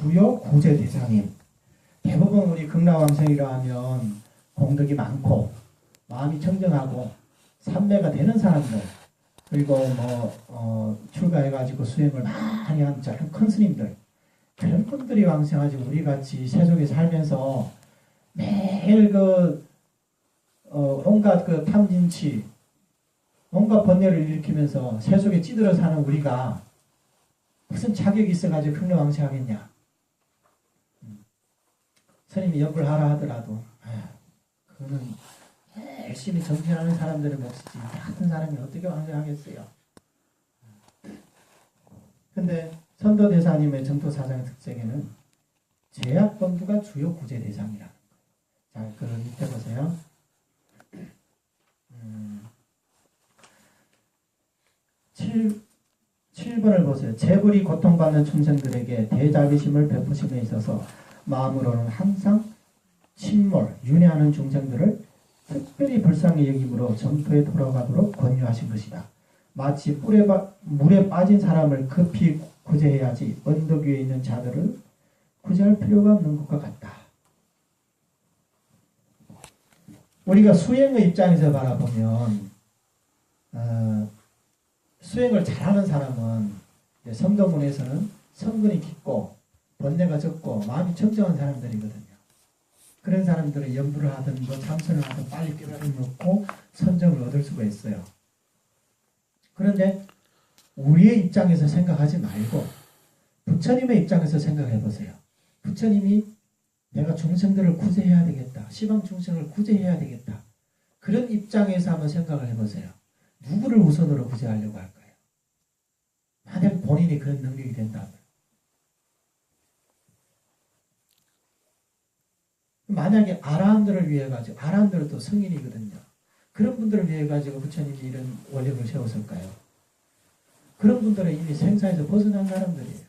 주요 구제 대상인 대부분 우리 극락왕성이라 하면 공덕이 많고 마음이 청정하고 삼매가 되는 사람들 그리고 뭐 어, 출가해가지고 수행을 많이 한 저런 큰 스님들 그런 분들이 왕성하지 우리 같이 세속에 살면서 매일 그 어, 온갖 그 탐진치 온갖 번뇌를 일으키면서 세속에 찌들어 사는 우리가 무슨 자격이 있어가지고 극락왕성하겠냐 음. 스님이 연불 하라 하더라도 아휴, 그거는 열심히 정진하는 사람들의 몫이지 같은 사람이 어떻게 왕성하겠어요 근데 선도 대사님의 정토 사장 특징에는 제약 범주가 주요 구제 대상이라는 거예요. 자, 그 밑에 보세요. 음, 7, 7번을 보세요. 재불이 고통받는 충생들에게 대자비심을 베푸심에 있어서 마음으로는 항상 침몰, 윤회하는 중생들을 특별히 불쌍히 여김으로 정토에 돌아가도록 권유하신 것이다. 마치 뿔에 바, 물에 빠진 사람을 급히 구제해야지 언덕 위에 있는 자들을 구제할 필요가 없는 것과 같다. 우리가 수행의 입장에서 바라보면 어, 수행을 잘하는 사람은 성도문에서는 성근이 깊고 번뇌가 적고 마음이 청정한 사람들이거든요. 그런 사람들은 연부를 하든 뭐 참선을 하든 빨리 깨달음을 얻고 선정을 얻을 수가 있어요. 그런데 우리의 입장에서 생각하지 말고 부처님의 입장에서 생각해 보세요. 부처님이 내가 중생들을 구제해야 되겠다. 시방 중생을 구제해야 되겠다. 그런 입장에서 한번 생각을 해보세요. 누구를 우선으로 구제하려고 할까요? 만약 본인이 그런 능력이 된다면. 만약에 아라한들을 위해 가지고 아라한들은 또 성인이거든요. 그런 분들을 위해 가지고 부처님이 이런 원력을 세웠을까요? 그런 분들은 이미 생사에서 벗어난 사람들이에요.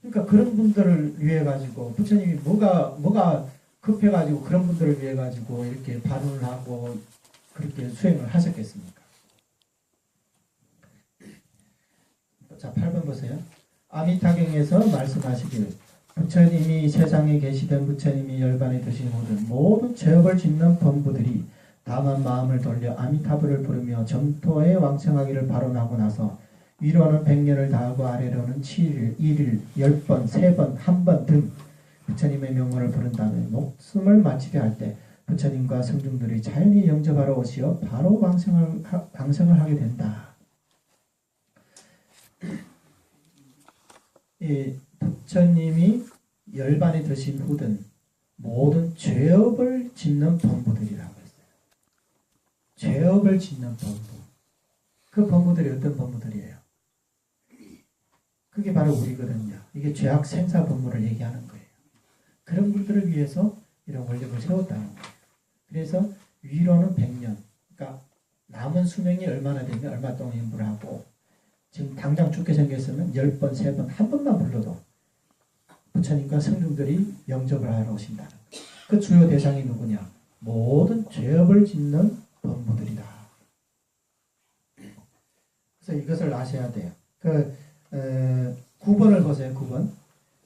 그러니까 그런 분들을 위해 가지고 부처님이 뭐가 뭐가 급해 가지고 그런 분들을 위해 가지고 이렇게 발언을 하고 그렇게 수행을 하셨겠습니까? 자, 8번 보세요. 아미타경에서 말씀하시길 부처님이 세상에 계시던 부처님이 열반에 드신 모든 모든 죄업을 짓는 범부들이 다만 마음을 돌려 아미타불을 부르며 정토에 왕성하기를 발언하고 나서 위로는 백년을 다하고 아래로는 7일, 1일, 10번, 3번, 1번 등 부처님의 명호를 부른 다음에 목숨을 마치게 할때 부처님과 성중들이 자연히 영접하러 오시어 바로 방생을, 하, 방생을 하게 된다. 이 부처님이 열반에 드신 후든 모든 죄업을 짓는 범부들이라고 했어요. 죄업을 짓는 범부. 그 범부들이 어떤 범부들이에요? 그게 바로 우리거든요. 이게 죄악 생사 범부를 얘기하는 거예요. 그런 분들을 위해서 이런 원력을 세웠다는 거예요. 그래서 위로는 100년. 그러니까 남은 수명이 얼마나 되면 얼마 동안 연부를 하고 지금 당장 죽게 생겼으면 10번, 3번, 한 번만 불러도 부처님과 성중들이 영접을 하러 거예요. 그 주요 대상이 누구냐? 모든 죄업을 짓는 범부들이다. 그래서 이것을 아셔야 돼요. 그 에, 9번을 보세요. 9번.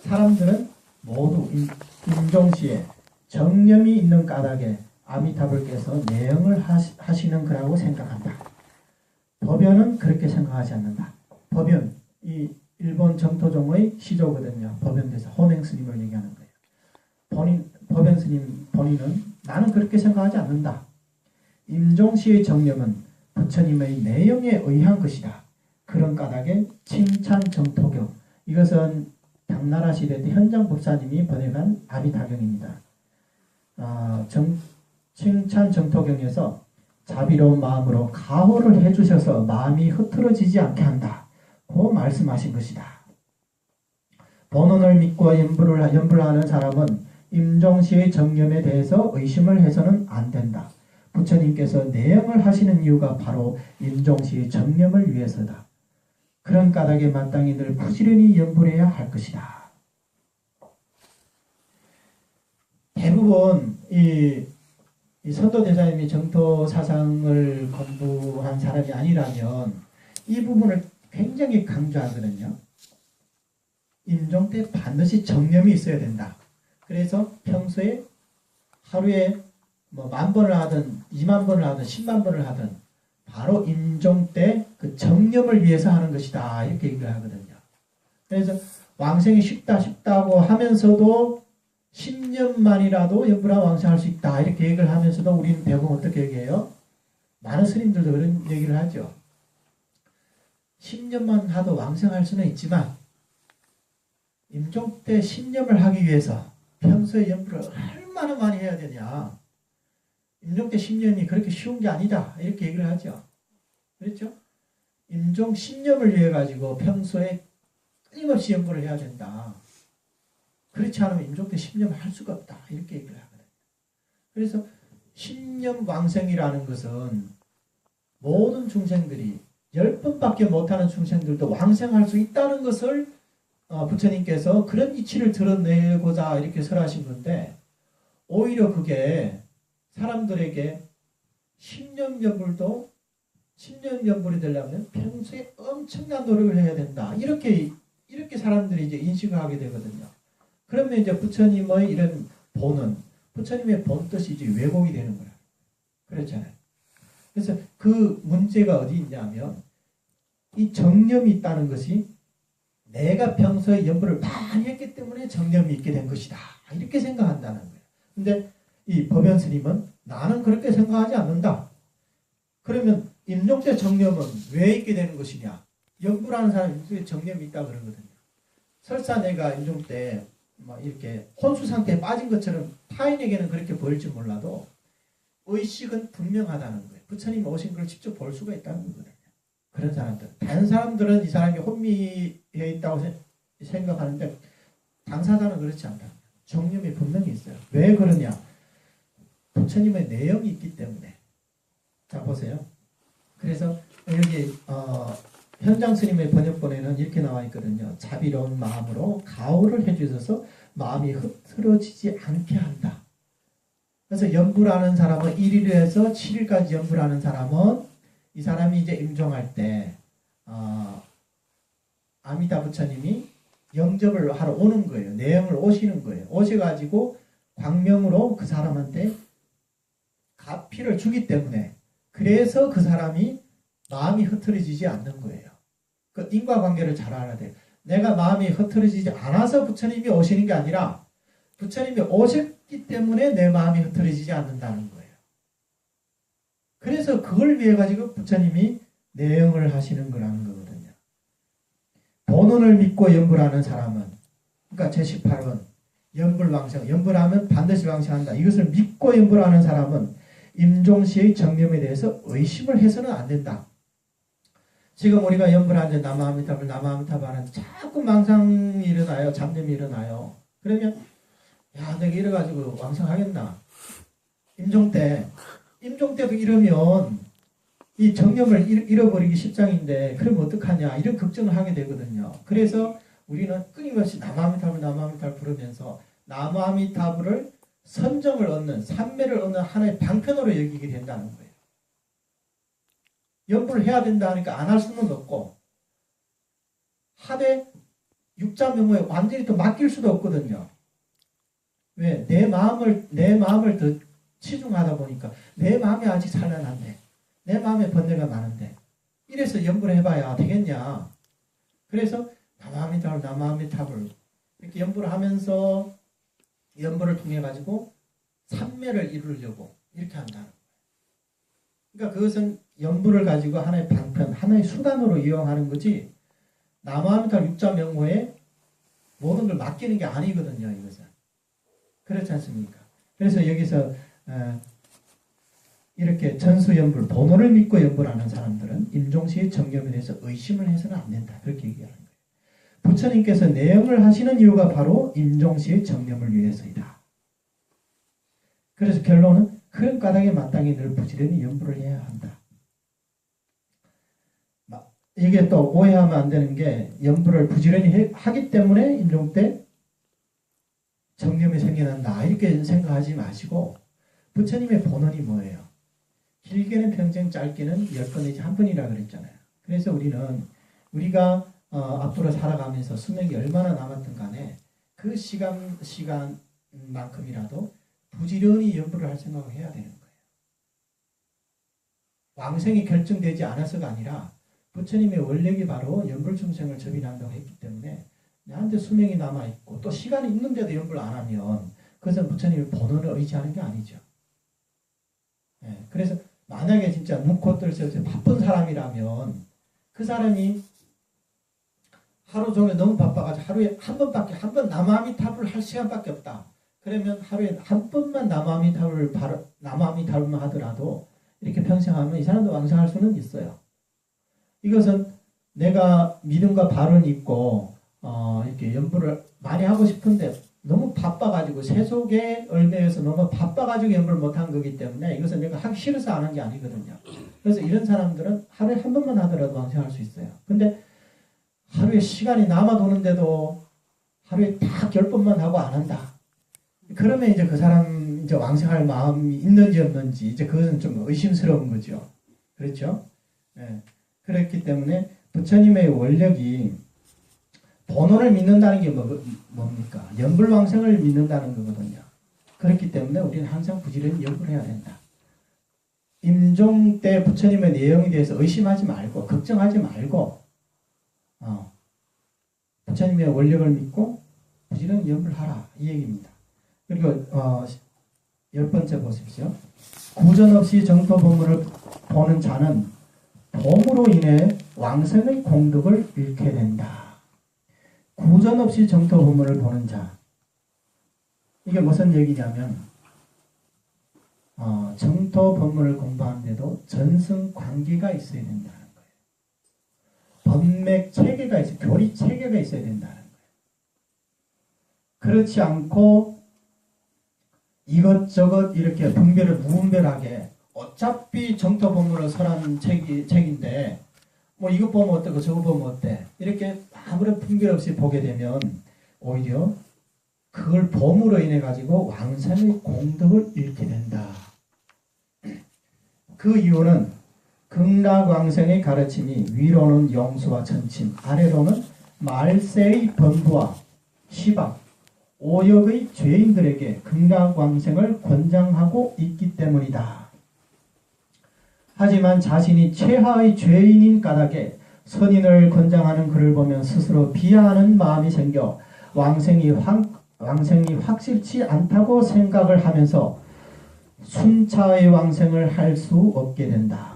사람들은 모두 임, 임종시에 정념이 있는 까닭에 아미타불께서 내영을 하시, 하시는 거라고 생각한다. 법연은 그렇게 생각하지 않는다. 법연, 이 일본 정토종의 시조거든요. 법연대사, 혼행 스님을 얘기하는 거예요. 본인, 법연 스님 본인은 나는 그렇게 생각하지 않는다. 임종시의 정념은 부처님의 내용에 의한 것이다. 그런 까닭에 칭찬 정토경 이것은 당나라 시대 때 현장 법사님이 번역한 아비타경입니다. 아, 정, 칭찬 정토경에서 자비로운 마음으로 가호를 해주셔서 마음이 흐트러지지 않게 한다. 고 말씀하신 것이다. 본원을 믿고 연불을, 연불하는 사람은 임종시의 정념에 대해서 의심을 해서는 안 된다. 부처님께서 내용을 하시는 이유가 바로 임종시의 정념을 위해서다. 그런 까닭에 마땅히 늘 부지런히 연불해야 할 것이다. 대부분 이, 이 선도 대사님이 정토 사상을 공부한 사람이 아니라면 이 부분을 굉장히 강조하거든요. 임종 때 반드시 정념이 있어야 된다. 그래서 평소에 하루에 뭐 만 번을 하든 2만 번을 하든 10만 번을 하든 바로 임종 때 그 정념을 위해서 하는 것이다. 이렇게 얘기를 하거든요. 그래서 왕생이 쉽다 쉽다고 하면서도 10년만이라도 연불아 왕생할 수 있다. 이렇게 얘기를 하면서도 우리는 대부분 어떻게 얘기해요? 많은 스님들도 그런 얘기를 하죠. 10년만 하도 왕생할 수는 있지만 임종 때 10년을 하기 위해서 평소에 연불을 얼마나 많이 해야 되냐. 임종 때 10년이 그렇게 쉬운 게 아니다. 이렇게 얘기를 하죠. 그렇죠? 임종 10년을 위해 가지고 평소에 끊임없이 연불을 해야 된다. 그렇지 않으면 임종 때 10년 할 수가 없다. 이렇게 얘기를 하거든요. 그래서 10년 왕생이라는 것은 모든 중생들이 10번밖에 못하는 중생들도 왕생할 수 있다는 것을 어, 부처님께서 그런 이치를 드러내고자 이렇게 설하신 건데 오히려 그게 사람들에게 10년 연불도 10년 연불이 되려면 평소에 엄청난 노력을 해야 된다. 이렇게 이렇게 사람들이 이제 인식을 하게 되거든요. 그러면 이제 부처님의 이런 본은 부처님의 본 뜻이 이제 왜곡이 되는 거야. 그렇잖아요. 그래서 그 문제가 어디 있냐면 이 정념이 있다는 것이 내가 평소에 연불을 많이 했기 때문에 정념이 있게 된 것이다. 이렇게 생각한다는 거예요. 근데 이 법연 스님은 나는 그렇게 생각하지 않는다. 그러면 임종때 정념은 왜 있게 되는 것이냐? 연불하는 사람이 임종때 정념이 있다 그러거든요. 설사 내가 임종 때 막 이렇게 혼수 상태에 빠진 것처럼 타인에게는 그렇게 보일지 몰라도 의식은 분명하다는 거예요. 부처님 오신 걸 직접 볼 수가 있다는 거거든요. 그런 사람들. 다른 사람들은 이 사람이 혼미해 있다고 세- 생각하는데 당사자는 그렇지 않다. 정념이 분명히 있어요. 왜 그러냐? 부처님의 내용이 있기 때문에. 자 보세요. 그래서 여기 어, 현장 스님의 번역본에는 이렇게 나와 있거든요. 자비로운 마음으로 가호를 해주셔서 마음이 흐트러지지 않게 한다. 그래서 연불하는 사람은 1일을 해서 7일까지 연불하는 사람은 이 사람이 이제 임종할 때 어, 아미다 부처님이 영접을 하러 오는 거예요. 내영을 오시는 거예요. 오셔가지고 광명으로 그 사람한테 가피를 주기 때문에 그래서 그 사람이 마음이 흐트러지지 않는 거예요. 그 인과관계를 잘 알아야 돼요. 내가 마음이 흐트러지지 않아서 부처님이 오시는 게 아니라 부처님이 오 셨기 때문에 내 마음이 흐트러지지 않는다는 거예요. 그래서 그걸 위해 가지고 부처님이 내용을 하시는 거라는 거거든요. 본원을 믿고 연불하는 사람은 그러니까 제18원 연불왕생 연불하면 반드시 왕생한다. 이것을 믿고 연불하는 사람은 임종시의 정념에 대해서 의심을 해서는 안 된다. 지금 우리가 연불하는데 남아미탑을 남아미탑 하는데 자꾸 망상이 일어나요. 잡념이 일어나요. 그러면 야 내가 이래가지고 왕성하겠나. 임종 때 임종 때도 이러면 이 정념을 잃- 잃어버리기 십장인데 그러면 어떡하냐 이런 걱정을 하게 되거든요. 그래서 우리는 끊임없이 남아미탑을 남아미탑을 부르면서 남아미탑을 선정을 얻는 삼매를 얻는 하나의 방편으로 여기게 된다는 거예요. 연불을 해야 된다 하니까 안 할 수는 없고 하되 육자명호에 완전히 또 맡길 수도 없거든요. 왜? 내 마음을 내 마음을 더 치중하다 보니까 내 마음이 아직 산란한데 내 마음에 번뇌가 많은데 이래서 연불을 해봐야 되겠냐? 그래서 남아미탑을 남아미탑을 이렇게 연불을 하면서 연불을 통해 가지고 삼매를 이루려고 이렇게 한다는 거예요. 그러니까 그것은 연불을 가지고 하나의 방편, 하나의 수단으로 이용하는 거지 남아미탈 육자 명호에 모든 걸 맡기는 게 아니거든요. 이것은 그렇지 않습니까? 그래서 여기서 어, 이렇게 전수연불, 번호를 믿고 연불하는 사람들은 임종시의 정념에 대해서 의심을 해서는 안 된다. 그렇게 얘기하는 거예요. 부처님께서 내용을 하시는 이유가 바로 임종시의 정념을 위해서이다. 그래서 결론은 그런 까닭에 마땅히 늘 부지런히 연불을 해야 한다. 마- 이게 또 오해하면 안 되는 게 연불을 부지런히 해- 하기 때문에 임종 때 정념이 생겨난다. 이렇게 생각하지 마시고 부처님의 본원이 뭐예요? 길게는 평생, 짧게는 열번 내지 한 번이라 그랬잖아요. 그래서 우리는 우리가 어, 앞으로 살아가면서 수명이 얼마나 남았든 간에 그 시간 시간만큼이라도 부지런히 연구를 할 생각을 해야 되는 거예요. 왕생이 결정되지 않아서가 아니라 부처님의 원력이 바로 연불중생을 접인한다고 했기 때문에 나 한테 수명이 남아 있고 또 시간이 있는데도 연불 안 하면 그것은 부처님의 본원을 의지하는 게 아니죠. 예, 그래서 만약에 진짜 눈코 뜰새 없이 바쁜 사람이라면 그 사람이 하루 종일 너무 바빠가지고 하루에 한 번밖에 한 번 남아미탑을 할 시간밖에 없다. 그러면 하루에 한 번만 남아미탑을 남아미탑만 하더라도 이렇게 평생 하면 이 사람도 왕성할 수는 있어요. 이것은 내가 믿음과 발언 있고 어, 이렇게 연부를 많이 하고 싶은데 너무 바빠가지고 세속에 얼매여서 너무 바빠가지고 연부를 못한 거기 때문에 이것은 내가 하기 싫어서 안 한 게 아니거든요. 그래서 이런 사람들은 하루에 한 번만 하더라도 왕성할 수 있어요. 근데 하루에 시간이 남아 도는데도 하루에 딱 열 번만 하고 안 한다. 그러면 이제 그 사람 이제 왕성할 마음이 있는지 없는지 이제 그것은 좀 의심스러운 거죠. 그렇죠? 예. 그렇기 때문에 부처님의 원력이 본원을 믿는다는 게 뭐, 뭡니까? 연불왕생을 믿는다는 거거든요. 그렇기 때문에 우리는 항상 부지런히 연구를 해야 된다. 임종 때 부처님의 내용에 대해서 의심하지 말고 걱정하지 말고 어, 부처님의 원력을 믿고 부지런히 연불하라 이 얘기입니다. 그리고 어, 열 번째 보십시오. 구전 없이 정토 보물을 보는 자는 봄으로 인해 왕생의 공덕을 잃게 된다. 구전 없이 정토 보물을 보는 자. 이게 무슨 얘기냐면 어, 정토 법문을 공부하는데도 전승 관계가 있어야 된다는 거예요. 법맥 체계가 있어, 교리 체계가 있어야 된다는 거예요. 그렇지 않고 이것저것 이렇게 분별을 무분별하게 어차피 정토 법문을 설한 책이, 책인데 뭐 이거 보면 어때고 저거 보면 어때 이렇게 아무런 분별 없이 보게 되면 오히려 그걸 범으로 인해 가지고 왕산의 공덕을 잃게 된다. 그 이유는 극락왕생의 가르침이 위로는 영수와 천침, 아래로는 말세의 범부와 시박, 오역의 죄인들에게 극락왕생을 권장하고 있기 때문이다. 하지만 자신이 최하의 죄인인 까닭에 선인을 권장하는 그를 보면 스스로 비하하는 마음이 생겨 왕생이 확, 왕생이 확실치 않다고 생각을 하면서 순차의 왕생을 할 수 없게 된다.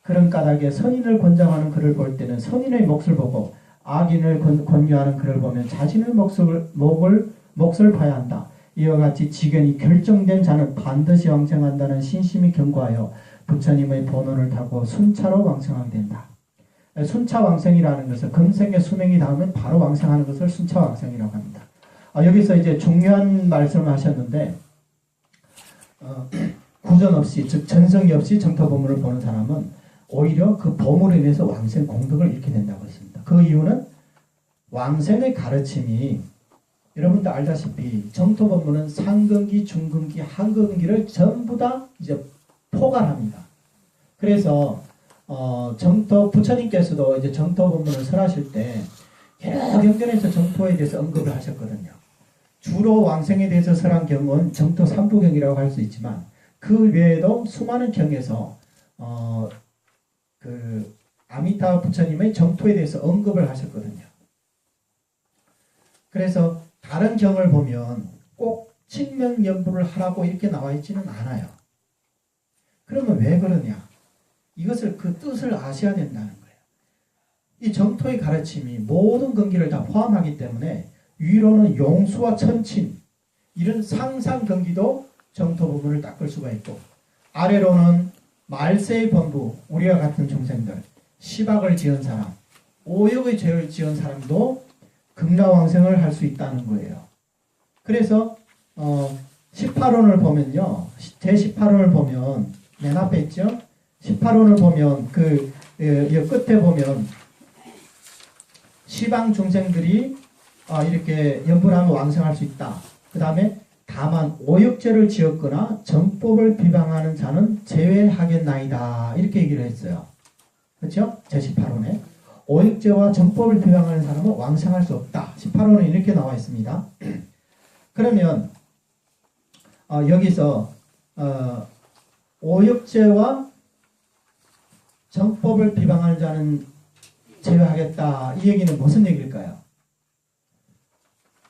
그런 까닭에 선인을 권장하는 그를 볼 때는 선인의 몫을 보고 악인을 권, 권유하는 그를 보면 자신의 몫을, 목을, 몫을 봐야 한다. 이와 같이 지견이 결정된 자는 반드시 왕생한다는 신심이 경고하여 부처님의 번호를 타고 순차로 왕생하게 된다. 순차 왕생이라는 것은 금생의 수명이 닿으면 바로 왕생하는 것을 순차 왕생이라고 합니다. 아, 여기서 이제 중요한 말씀을 하셨는데 어, 구전 없이 즉 전성이 없이 정토 보물을 보는 사람은 오히려 그 보물에 인해서 왕생 공덕을 잃게 된다고 했습니다. 그 이유는 왕생의 가르침이 여러분도 알다시피 정토 법문은 상근기, 중근기, 하근기를 전부 다 이제 포괄합니다. 그래서 어, 정토 부처님께서도 이제 정토 법문을 설하실 때 여러 경전에서 정토에 대해서 언급을 하셨거든요. 주로 왕생에 대해서 설한 경은 정토 삼부경이라고 할 수 있지만 그 외에도 수많은 경에서 어, 그 아미타 부처님의 정토에 대해서 언급을 하셨거든요. 그래서 다른 경을 보면 꼭 칠명연부를 하라고 이렇게 나와 있지는 않아요. 그러면 왜 그러냐? 이것을 그 뜻을 아셔야 된다는 거예요. 이 정토의 가르침이 모든 경기를 다 포함하기 때문에 위로는 용수와 천친 이런 상상 경기도 정토 부분을 닦을 수가 있고 아래로는 말세의 범부 우리와 같은 중생들 시박을 지은 사람 오역의 죄를 지은 사람도 극락왕생을 할 수 있다는 거예요. 그래서 어, 18원을 보면요. 제 18원을 보면 맨 앞에 있죠. 18원을 보면 그 예, 끝에 보면 시방 중생들이 아, 이렇게 연불하면 왕성할 수 있다. 그 다음에 다만 오역죄를 지었거나 정법을 비방하는 자는 제외하겠나이다. 이렇게 얘기를 했어요. 그렇죠? 제18원에 오역죄와 정법을 비방하는 사람은 왕성할 수 없다. 18호는 이렇게 나와 있습니다. 그러면 어, 여기서 어, 오역죄와 정법을 비방하는 자는 제외하겠다. 이 얘기는 무슨 얘기일까요?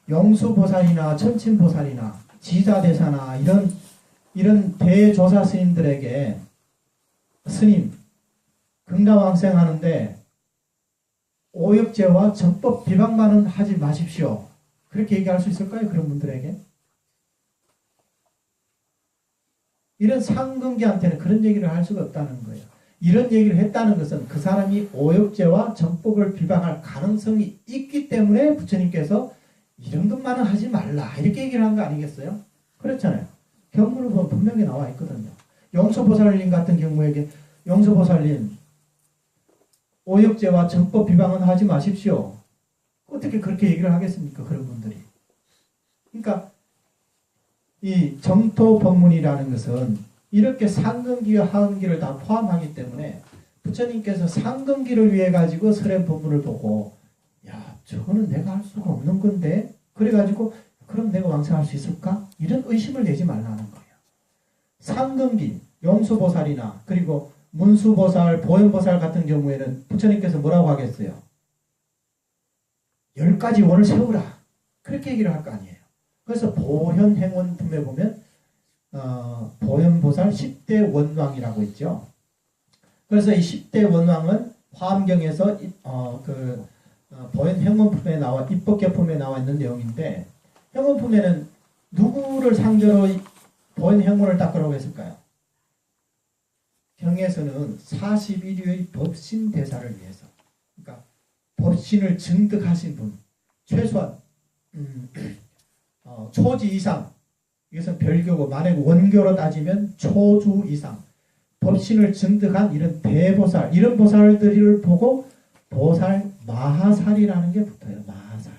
영수보살이나 천친보살이나 지자대사나 이런 이런 대조사 스님들에게 스님 금강왕생하는데 오역죄와 정법 비방만은 하지 마십시오. 그렇게 얘기할 수 있을까요? 그런 분들에게? 이런 상근기한테는 그런 얘기를 할 수가 없다는 거예요. 이런 얘기를 했다는 것은 그 사람이 오역죄와 정법을 비방할 가능성이 있기 때문에 부처님께서 이런 것만은 하지 말라 이렇게 얘기를 한 거 아니겠어요? 그렇잖아요. 경문을 보면 분명히 나와 있거든요. 영소보살님 같은 경우에게 영소보살님 오역죄와 정법 비방은 하지 마십시오. 어떻게 그렇게 얘기를 하겠습니까? 그런 분들이. 그러니까 이 정토 법문이라는 것은 이렇게 상근기와 하은기를 다 포함하기 때문에 부처님께서 상근기를 위해 가지고 설의 법문을 보고 야 저거는 내가 할 수가 없는 건데 그래 가지고 그럼 내가 왕성할 수 있을까? 이런 의심을 내지 말라는 거예요. 상근기, 영수보살이나 그리고 문수보살, 보현보살 같은 경우에는 부처님께서 뭐라고 하겠어요? 열 가지 원을 세우라. 그렇게 얘기를 할 거 아니에요. 그래서 보현행원품에 보면 어, 보현보살 10대 원왕이라고 있죠. 그래서 이 10대 원왕은 화엄경에서 이- 어, 그 어, 보현행원품에 나와 입법계품에 나와 있는 내용인데 행원품에는 누구를 상대로 이 보현행원을 닦으라고 했을까요? 경에서는 41위의 법신 대사를 위해서 그러니까 법신을 증득하신 분 최소한 음, 어, 초지 이상. 이것은 별교고 만약 원교로 따지면 초주 이상. 법신을 증득한 이런 대보살 이런 보살들을 보고 보살 마하살이라는 게 붙어요 마하살.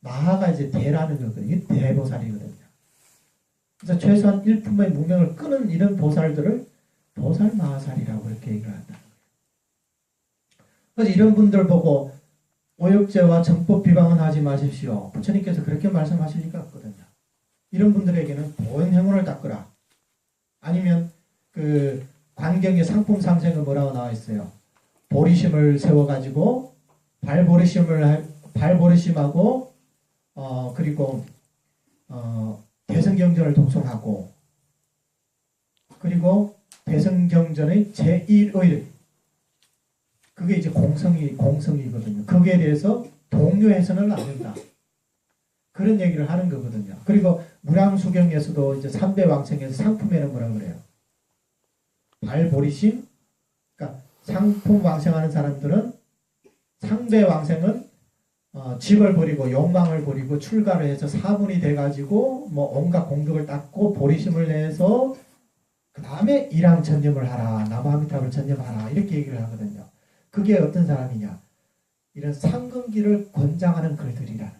마하가 이제 대라는 거거든요. 이게 대보살이거든요. 그래서 최소한 일품의 무명을 끄는 이런 보살들을 보살 마하살이라고 이렇게 얘기를 한다. 그래서 이런 분들 보고 오역죄와 정법 비방은 하지 마십시오. 부처님께서 그렇게 말씀하실 리가 없거든요. 이런 분들에게는 보현행운을 닦으라. 아니면 그 관경의 상품 삼생은 뭐라고 나와 있어요. 보리심을 세워가지고 발보리심을 할- 발보리심하고 어 그리고 어 대성경전을 독송하고 그리고 대성경전의 제1의 그게 이제 공성이 공성이거든요. 거기에 대해서 동요해서는 안 된다. 그런 얘기를 하는 거거든요. 그리고 무량수경에서도 이제 삼대 왕생에서 상품에는 뭐라 그래요? 발보리심, 그러니까 상품 왕생하는 사람들은 상대 왕생은 어, 집을 버리고 욕망을 버리고 출가를 해서 사문이 돼가지고 뭐 온갖 공덕을 닦고 보리심을 내서 그 다음에 일왕 전념을 하라, 나무아미탑을 전념하라 이렇게 얘기를 하거든요. 그게 어떤 사람이냐? 이런 상근기를 권장하는 글들이라는